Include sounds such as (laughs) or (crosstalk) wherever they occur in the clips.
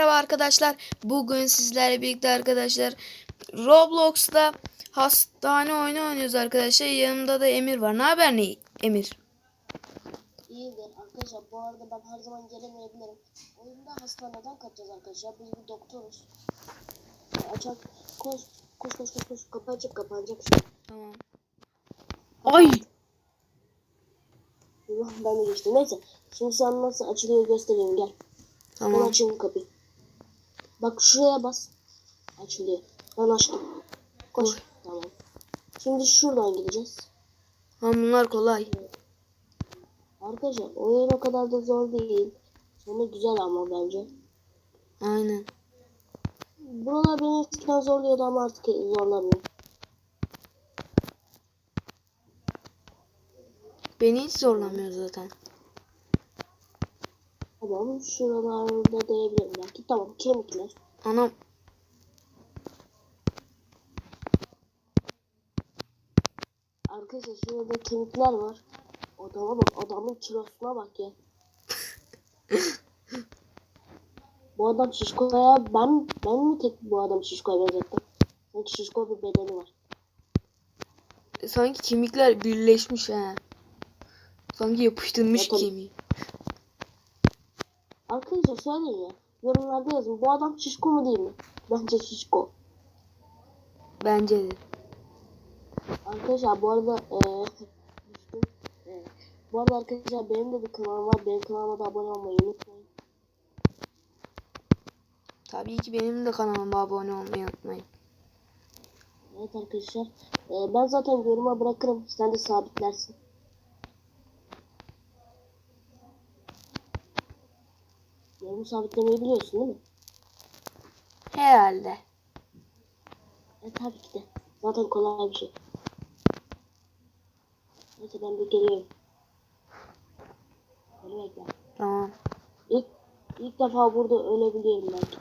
Merhaba arkadaşlar. Bugün sizlerle birlikte arkadaşlar Roblox'ta hastane oyunu oynuyoruz arkadaşlar. Yanımda da Emir var. Ne haber ne Emir? İyidir arkadaşlar. Bu arada ben her zaman gelemeyebilirim. Oyunda hastaneden kaçacağız arkadaşlar. Biz bir doktoruz. Açak koş koş koş koş koş. Kapanacak şimdi. Tamam. Ay! Ben de geçtim. Neyse. Şimdi sana nasıl açılıyor göstereyim gel. Ben Tamam. açayım kapıyı. Bak şuraya bas. Açılıyor. Ben açtım. Koş. Koş. Tamam. Şimdi şuradan gideceğiz. Ha, bunlar kolay. Arkadaşlar oyun o kadar da zor değil. Sonu güzel ama bence. Aynen. Buralar beni eskiden zorluyordu ama artık zorlamıyor. Beni hiç zorlamıyor zaten. Tamam şuralarda değebilirim belki. Tamam kemikler. Anam. Arkadaşlar şurada kemikler var. Adama bak adamın kilosuna bak ya. (laughs) bu adam şişkoya ben ben mi tek bu adam şişkoya benzettim? Sanki şişko bir bedeni var. Sanki kemikler birleşmiş ha. Sanki yapıştırmış Zaten- kemiği. Arkadaşlar söyleyin ya. Yorumlarda yazın. Bu adam şişko mu değil mi? Bence şişko. Bence de. Arkadaşlar bu arada eee. Eee, bu arada arkadaşlar benim de bir kanalım var. Benim kanalıma da abone olmayı unutmayın. Tabii ki benim de kanalıma abone olmayı unutmayın. Evet arkadaşlar. eee, ben zaten yoruma bırakırım. Sen de sabitlersin. Yorumu sabitlemeyi biliyorsun değil mi? Herhalde. E tabii ki de. Zaten kolay bir şey. Neyse ben bir geliyorum. Beni bekle. Tamam. İlk, ilk defa burada ölebiliyorum belki.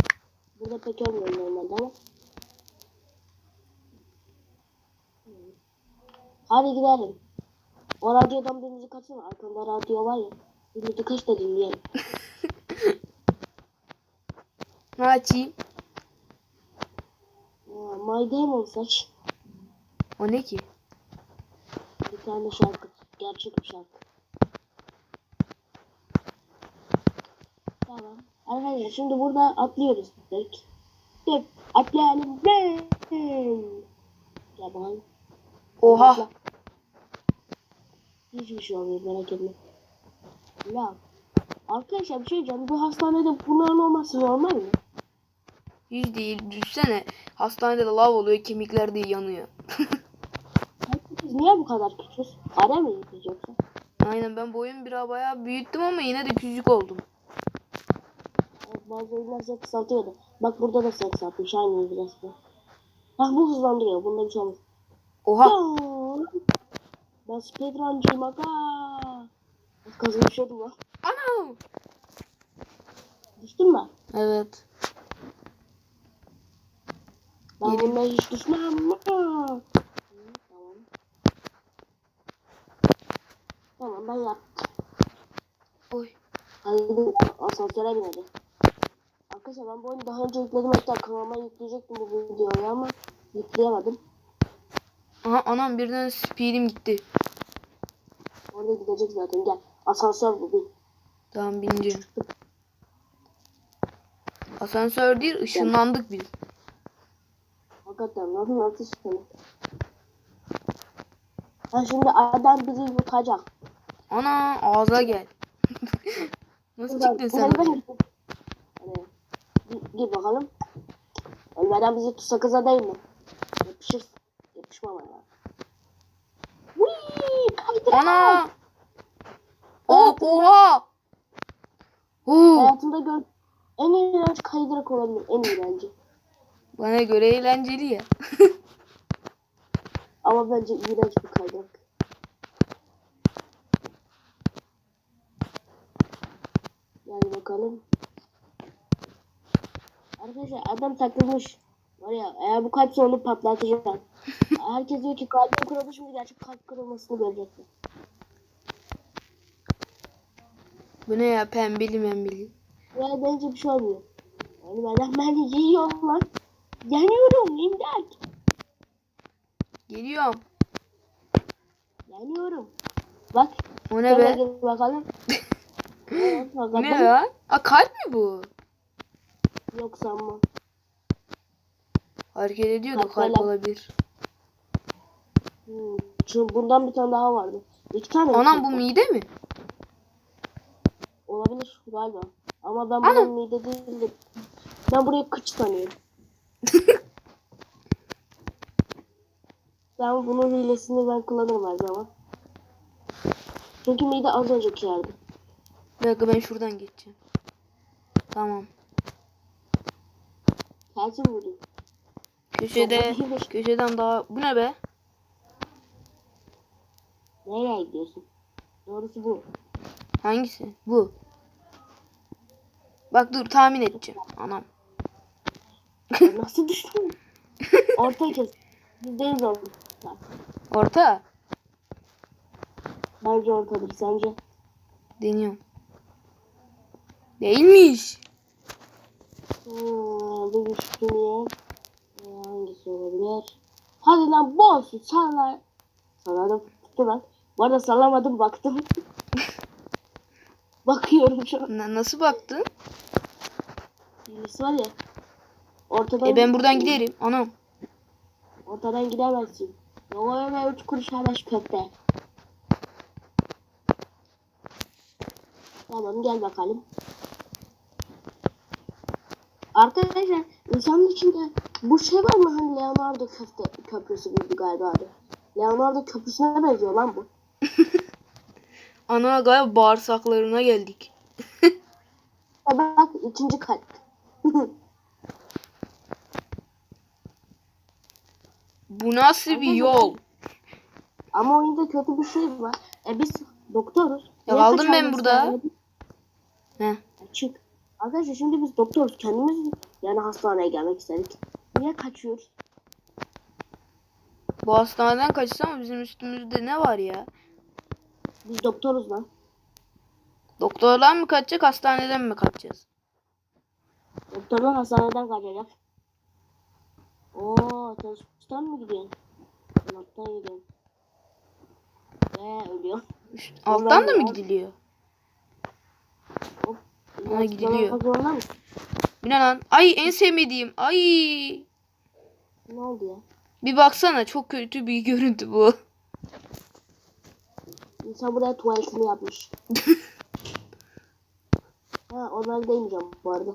Burada pek ölmüyorum normalde ama. Hadi gidelim. O radyodan bir müzik açsana. Arkamda radyo var ya. Bir müzik aç da dinleyelim. (laughs) Ne açayım? My Demon saç. O ne ki? Bir tane şarkı. Gerçek bir şarkı. Tamam. Arkadaşlar şimdi burada atlıyoruz direkt. Dur. Atlayalım. Gel bakalım. Oha. Atla. Hiçbir şey olmuyor merak etme. Ya. Arkadaşlar bir şey diyeceğim. Bu hastanede bunların olması normal mi? Hiç değil. Düşsene. Hastanede de lav oluyor. Kemikler de yanıyor. Biz (laughs) niye bu kadar küçüğüz? Ara mı yoksa? Aynen ben boyum biraz bayağı büyüttüm ama yine de küçük oldum. Bazı oyunlar size kısaltıyordu. Bak burada da size kısaltmış. Aynı biraz da. Bak bu hızlandırıyor. Bunda bir şey olmaz. Oha. Ben speedruncıyım aga. Az kazanışıyordum lan. Ana. Düştün mü? Evet. Ben Yedim. bundan hiç düşmem. Tamam. Tamam ben yaptım. Oy. Hadi asansöre binelim. Arkadaşlar ben bu oyunu daha önce yükledim hatta kanalıma yükleyecektim bu videoyu ama yükleyemedim. Aha anam birden speedim gitti. Orada gidecek zaten gel. Asansör bu bin. Tamam bineceğim. Asansör değil ışınlandık biz. Hakikaten nasıl nasıl sıkıntı. Ha şimdi adam bizi yutacak. Ana ağza gel. (laughs) Nasıl çıktın sen? Hani, gir- bakalım. Ölmeden bizi tutsa kıza değil mi? Yapışır. Yapışmama ya. Ana. Oh, oha. Oo, Hayatımda gör en iğrenç kaydırak olabilir. En iğrenci. Bana göre eğlenceli ya. (laughs) Ama bence iğrenç bir kaydırak. Yani bakalım. Arkadaşlar adam takılmış. Var ya eğer bu kalp onu patlatacağım. (laughs) Herkes diyor ki kalbim kırıldı şimdi gerçek kalp kırılmasını görecekler. Bu ne ya pembeli membeli. Ya bence bir şey olmuyor. Ölmeden beni yiyorlar. Yanıyorum imdat. Geliyorum. Yanıyorum. Bak. O ne be? bakalım. (laughs) evet, Bu bakalım. ne ya? Aa kalp mi bu? Yok sanma. Hareket ediyor da Kalp kalp olabilir. Hmm. Çünkü bundan bir tane daha vardı. İki tane. Anam bu mide mi? Olabilir galiba. Ama ben bunun mide değildim. Ben buraya kıç tanıyorum. (laughs) ben bunun hilesini ben kullanırım her zaman. Çünkü mide az önceki yerde. Bir dakika ben şuradan geçeceğim. Tamam. Tersi vurdu. Köşede, köşeden daha... Bu ne be? Nereye gidiyorsun? Doğrusu bu. Hangisi? Bu. Bak dur tahmin edeceğim. Anam. Nasıl düştün? Orta kes. Yüzdeyiz oldu. Orta. Bence ortadır. Sence? Deniyorum. Değilmiş. Hmm, bir düşüneyim. Ee, Hangisi olabilir? Hadi lan bu olsun. Salla. Salladım. Tuttu lan. Bu arada sallamadım baktım. (laughs) Bakıyorum şu an. Na- nasıl baktın? Birisi var ya. Ortadan E ben buradan giderim. Anam. Ortadan gidemezsin. Yok öyle üç kuruş haraç köfte. Tamam gel bakalım. Arkadaşlar insanın içinde bu şey var mı hani Leonardo köfte köprüsü gibi galiba adı. Leonardo köprüsüne benziyor lan bu. (laughs) Ana galiba bağırsaklarına geldik. (laughs) Bak ikinci kalp. (laughs) Bu nasıl bir yol? Ama oyunda kötü bir şey var. E biz doktoruz. Ya Niye kaldım ben burada. Heh. Çık. Arkadaşlar şimdi biz doktoruz. Kendimiz yani hastaneye gelmek istedik. Niye kaçıyoruz? Bu hastaneden kaçsa ama bizim üstümüzde ne var ya? Biz doktoruz lan. Doktorlar mı kaçacak hastaneden mi kaçacağız? Doktorlar hastaneden kaçacak. Oo, çalışmıştan mı gidiyorsun? Alttan gidiyorsun. Ve ölüyor. Üst- alttan da mı gidiliyor? Hop. Ama gidiliyor. Bu ne lan? Ay en sevmediğim. Ay. Ne oldu ya? Bir baksana çok kötü bir görüntü bu. İnsan buraya tuvaletini yapmış. (laughs) ha onları değmeyeceğim bu arada.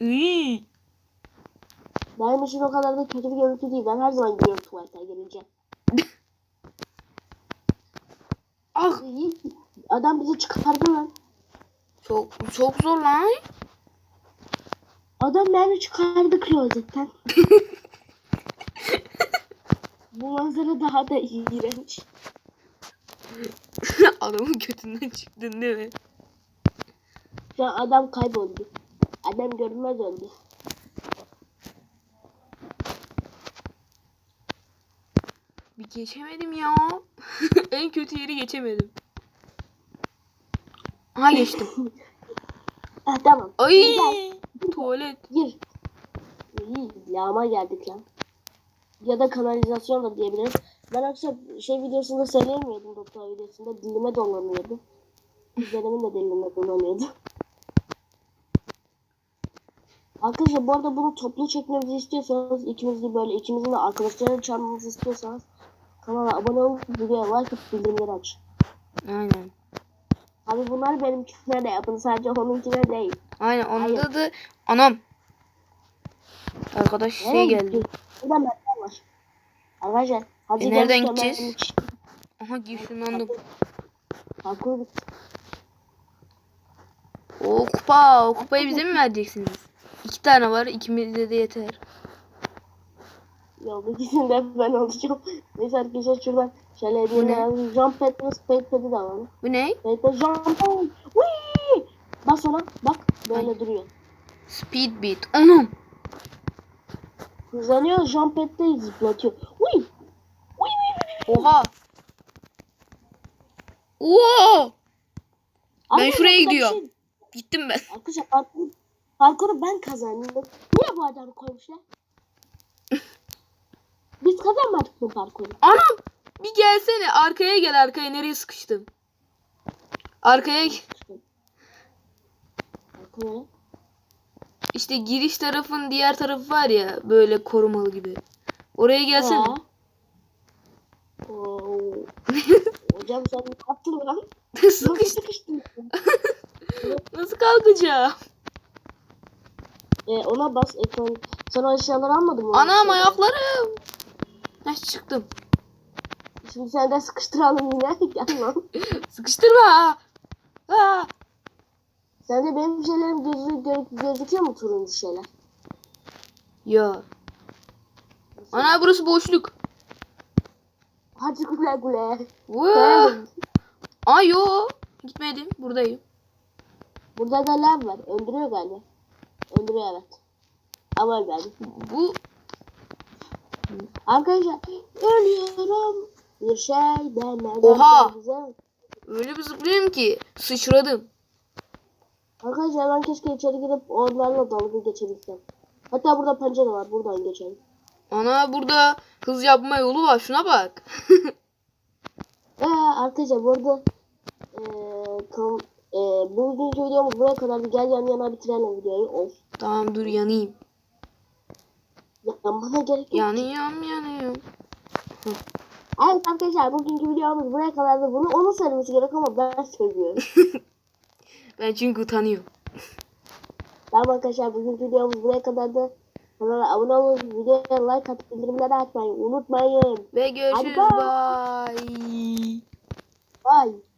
Iy. Benim için o kadar da kötü bir görüntü değil. Ben her zaman gidiyorum tuvalete gelince. (laughs) Ah İyi. Adam bizi çıkardı lan. çok çok zor lan. Adam beni çıkardı klozetten. (laughs) Bu manzara daha da iğrenç. (laughs) Adamın götünden çıktın değil mi? An adam kayboldu. Adam görünmez oldu. Bir geçemedim ya. (laughs) en kötü yeri geçemedim. Aha geçtim. (laughs) Ah tamam. Ay Gel, tuvalet. gir. İyi, lağma geldik lan. Ya da kanalizasyon da diyebiliriz. Ben akşam şey videosunda söyleyemiyordum doktor videosunda. Dilime dolanıyordu. Üzerimin de dilime dolanıyordu. (laughs) Arkadaşlar bu arada bunu toplu çekmemizi istiyorsanız ikimiz de böyle ikimizin de arkadaşlarını çağırmamızı istiyorsanız kanala abone olup videoya like atıp bildirimleri aç. Aynen. Abi bunlar benimkine de yapın sadece onunkine değil. Aynen onda Hayır. da anam. Arkadaş şey Nereye geldi. gidiyorsun? Burada merdiven var. Arkadaşlar hadi E, nereden gideceğiz? hiç- Aha ışınlandım. Parkur bit. O kupa, o kupayı bize mi vereceksiniz? İki tane var, ikimize de yeter. Yolda ikisinde (laughs) ben olacağım. Neyse arkadaşlar şuradan şöyle hediyeler alalım. Jump pad ve spade pad'i de alalım. Bu ne? Spade pad jump pad. Whee! Bas ona bak böyle duruyor. Speed beat. Anam. Hızlanıyor jump pad'de zıplatıyor. Whee! Oha. Oo. Ben şuraya gidiyorum. şey- Gittim ben. Arkadaşlar parkur, Parkuru ben kazandım. Niye bu adam koymuşlar? Kazanmadık mı parkuru? Anam bir gelsene arkaya gel arkaya nereye sıkıştım? Arkaya. Parkuru. işte giriş tarafın diğer tarafı var ya böyle korumalı gibi. Oraya gelsene. Oo. (laughs) Hocam sen ne yaptın lan? Nasıl sıkıştın? (laughs) Nasıl kalkacağım? e, ona bas ekran. Sen o eşyaları almadın mı? Anam ayaklarım. Heh çıktım. Şimdi sen de sıkıştıralım yine. (laughs) Lan. Sıkıştırma. Ha. Sen de benim şeylerim gözü, gö, gözüküyor mu turuncu şeyler? Ya. Ana burası boşluk. Hadi güle güle. (laughs) Ay yo. Gitmedim. Buradayım. Burada da lav var. Öldürüyor galiba. Öldürüyor evet. Ama ölmedi. Bu Arkadaşlar ölüyorum. Bir şey demeden Oha! öyle bir zıplıyorum ki sıçradım. Arkadaşlar ben keşke içeri girip onlarla dalga geçebilsem. Hatta burada pencere var. Buradan geçelim. Ana burada hız yapma yolu var. Şuna bak. (laughs) Ee, arkadaşlar burada ee, tam, ee, bugünkü videomuz buraya kadar. Gel yan yana bitirelim videoyu. Of. tamam dur yanayım. Yanmana gerek yok. Yanıyorum yanıyorum. Evet arkadaşlar bugünkü videomuz buraya kadardı. Bunu onun söylemesi gerek ama ben söylüyorum. (laughs) Ben çünkü utanıyorum. tamam arkadaşlar bugünkü videomuz buraya kadardı. Kanala abone olun, videoya like atıp bildirimleri açmayı unutmayın. Ve görüşürüz. Hadi Bye. Bye.